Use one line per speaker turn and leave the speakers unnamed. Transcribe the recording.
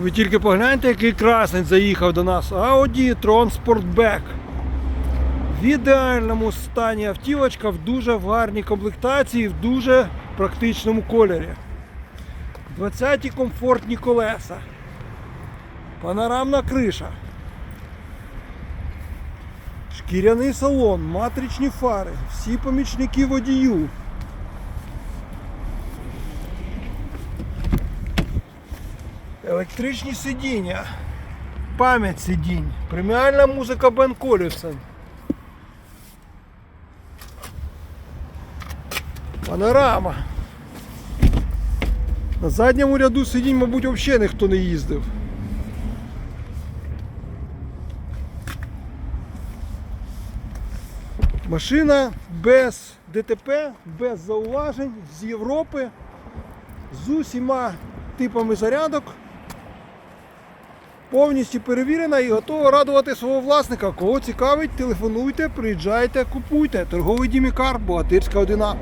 Ви тільки погляньте, який красень заїхав до нас. Audi Tron Sportback. В ідеальному стані автівочка в дуже гарній комплектації, в дуже практичному кольорі. 20-ті комфортні колеса. Панорамна криша. Шкіряний салон, матричні фари, всі помічники водію. Електричні сидіння, пам'ять сидінь, преміальна музика Бен Колівсон. Панорама. На задньому ряду сидінь, мабуть, взагалі ніхто не їздив. Машина без ДТП, без зауважень з Європи, з усіма типами зарядок. Повністю перевірена і готова радувати свого власника. Кого цікавить, телефонуйте, приїжджайте, купуйте. Торговий дімікар, богатирська 1А.